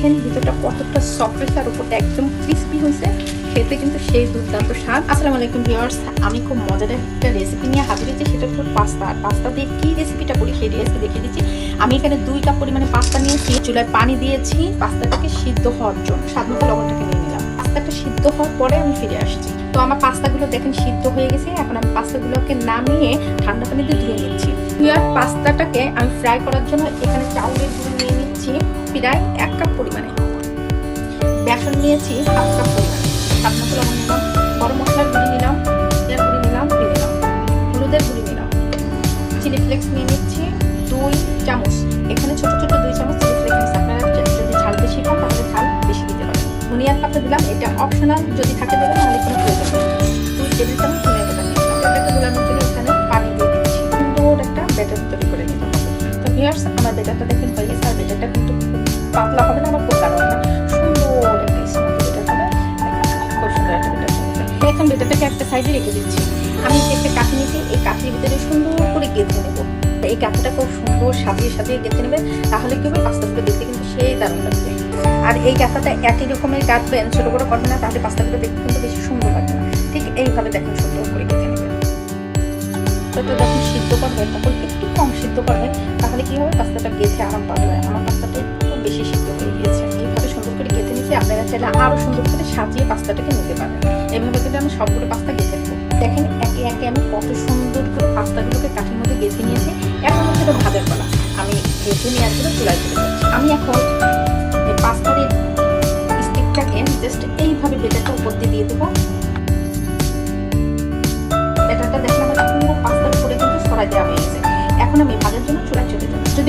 দেখেন ভিতরটা কতটা সফট হয়েছে আর উপরটা একদম ক্রিস্পি হয়েছে। খেতে কিন্তু সেই দুর্দান্ত স্বাদ। আসসালামু আলাইকুম ভিউয়ার্স আমি খুব মজাদার একটা রেসিপি নিয়ে হাজির হয়েছি, সেটা হচ্ছে পাস্তা আর পাস্তা দিয়ে কী রেসিপিটা করি সেই রেসিপি দেখিয়ে দিচ্ছি। আমি এখানে দুই কাপ পরিমাণে পাস্তা নিয়েছি, চুলায় পানি দিয়েছি পাস্তাটাকে সিদ্ধ হওয়ার জন্য। স্বাদ মতো লবণটাকে নিয়ে নিলাম। পাস্তাটা সিদ্ধ হওয়ার পরে আমি ফিরে আসছি। তো আমার পাস্তাগুলো দেখেন সিদ্ধ হয়ে গেছে, এখন আমি পাস্তাগুলোকে নামিয়ে ঠান্ডা পানিতে ধুয়ে নিচ্ছি। ধুয়ার পাস্তাটাকে আমি ফ্রাই করার জন্য এখানে চাউলের গুঁড়ো নিয়ে নিচ্ছি। প্রায় এক কাপ পরিমাণে। বেসন নিয়েছি হাফ কাপ পরিমাণে। মতো লবণ নিলাম গরম মশলার গুঁড়ি নিলাম, জিরার গুঁড়ি নিলাম, দিয়ে নিলাম হলুদের গুঁড়ি নিলাম। চিলি ফ্লেক্স নিয়ে নিচ্ছি দুই চামচ। এখানে ছোট ছোট দুই চামচ চিলি ফ্লেক্স। আপনারা যদি ঝাল বেশি খান, তাহলে ঝাল বেশি দিতে পারেন। ধনিয়ার পাতা দিলাম, এটা অপশনাল যদি থাকে দেবেন, নাহলে কোনো প্রয়োজন দুই টেবিল চামচ ধনিয়া পাতা নিলাম ব্যাটারটা গুলানোর জন্য এখানে পানি দিয়ে দিচ্ছি। সুন্দর একটা ব্যাটার তৈরি করে নিতে হবে। তো ভিউয়ার্স আমার ব্যাটারটা দেখেন হয়ে গেছে, আর ব্যাটারটা কিন্তু পাতলা হবে না, আবার গাঢ় হবে না। সুন্দর একটা স্মুথ এখন ব্যাটারটাকে একটা সাইডে রেখে দিচ্ছি। আমি যে একটা কাঠি নিয়েছি, এই কাঠির ভিতরে সুন্দর করে গেঁথে নেব। এই কাঠিটা খুব সুন্দর সাজিয়ে সাজিয়ে গেঁথে নেবেন তাহলে কি হবে? পাস্তাগুলো দেখতে কিন্তু সেই দারুণ লাগবে। আর এই গাঁথাটা একই রকমের গাঁথবেন ছোটো করে করবেন না, তাহলে পাস্তাগুলো দেখতে কিন্তু বেশি সুন্দর লাগবে না। ঠিক এইভাবে দেখেন সুন্দর করে গেঁথে নেবেন পাস্তাটা যখন সিদ্ধ করবেন তখন একটু কম সিদ্ধ করবেন তাহলে কি হবে? পাস্তাটা গেঁথে আরাম পাবে আমার পাস্তাটা বেশি সিদ্ধ হয়ে গিয়েছে। এইভাবে সুন্দর করে গেঁথে নিতে আপনারা চাইলে আরও সুন্দর করে সাজিয়ে পাস্তাটাকে নিতে পারেন। এইভাবে কিন্তু আমি সবগুলো পাস্তা গেঁথে নেব। দেখেন, একে একে আমি কত সুন্দর করে পাস্তাগুলোকে কাঠির মধ্যে গেঁথে নিয়েছি। এখন হচ্ছে এটা ভাজার পালা। আমি গেঁথে নেওয়ার জন্য চুলাই চলে যাচ্ছি আমি এখন পাস্তার স্টিকটাকে জাস্ট এইভাবে বেটারটা উপর দিয়ে দিয়ে দেবো। বেটারটা দেখেন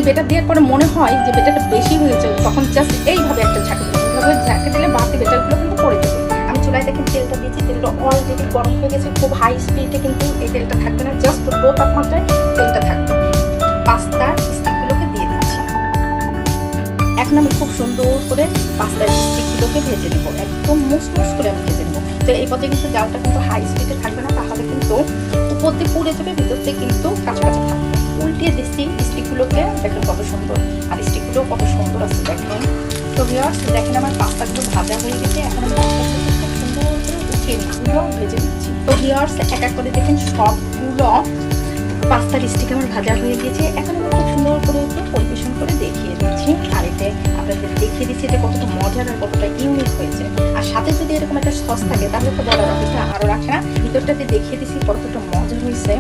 যদি বেটার দেওয়ার পরে মনে হয় যে বেটারটা বেশি হয়েছে তখন জাস্ট এইভাবে একটা ঝাঁকে দেবো এইভাবে ঝাঁকে দিলে বাকি বেটারগুলো কিন্তু পড়ে যাবে। আমি চুলায় দেখেন তেলটা দিয়েছি, তেলটা অলরেডি গরম হয়ে গেছে, খুব হাই স্পিডে কিন্তু এই তেলটা থাকবে না জাস্ট লো তাপমাত্রায় তেলটা থাকবে। পাস্তার স্টিকগুলোকে দিয়ে দিচ্ছি। এখন আমি খুব সুন্দর করে পাস্তার স্টিকগুলোকে ভেজে নেব। একদম মুসমুস করে আমি ভেজে নেব। তো এই পথে কিন্তু জালটা কিন্তু হাই স্পিডে থাকবে না, তাহলে কিন্তু উপর দিয়ে পুড়ে যাবে, ভিতর দিয়ে কিন্তু কাছে কাছে থাকবে। উল্টিয়ে দিচ্ছি স্টিকগুলোকে দেখেন কত সুন্দর। আর স্টিকগুলো কত সুন্দর আছে, দেখেন। তো ভিওর্স দেখেন আমার পাস্তাগুলো ভাজা হয়ে গেছে, এখন আমি পাস্তাগুলো সুন্দর করে ভেজে নিচ্ছি। তো এক এক করে দেখেন সবগুলো পাস্তার স্টিক আমার ভাজা হয়ে গেছে। এখন আমি খুব সুন্দর করে পরিবেশন করে দেখিয়ে দিচ্ছি। আর এতে আপনাদের দেখিয়ে দিচ্ছি এটা কতটা মজার আর কতটা ইউনিক হয়েছে। আর সাথে যদি এরকম একটা সস থাকে, তাহলে তো বলার অপেক্ষা আরও রাখে না। ভিতরটাতে দেখিয়ে দিচ্ছি কতটা মজা হয়েছে।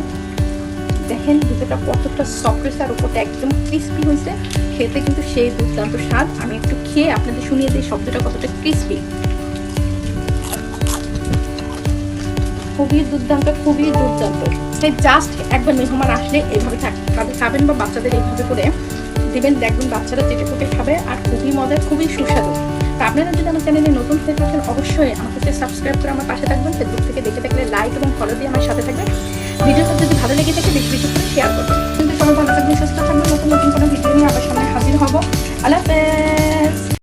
দেখেন ভিতরটা কতটা সফট হয়েছে আর উপরটা একদম ক্রিস্পি হয়েছে। খেতে কিন্তু সেই দুর্দান্ত স্বাদ। আমি একটু খেয়ে আপনাদের শুনিয়ে দিই শব্দটা কতটা ক্রিস্পি খুবই দুর্দান্ত খুবই দুর্দান্ত। সেই জাস্ট একবার মেহমান আসলে এইভাবে তাদের খাবেন বা বাচ্চাদের এইভাবে করে দেবেন, দেখবেন বাচ্চারা চেটে খাবে আর খুবই মজার, খুবই সুস্বাদু। তা আপনারা যদি আমার চ্যানেলে নতুন হয়ে থাকেন, অবশ্যই আমাকে সাবস্ক্রাইব করে আমার পাশে থাকবেন। ফেসবুক থেকে দেখে থাকলে লাইক এবং ফলো দিয়ে আমার সাথে থাকবেন। ভিডিওটা যদি ভালো লেগে থাকে, বেশি বেশি করে শেয়ার করবেন।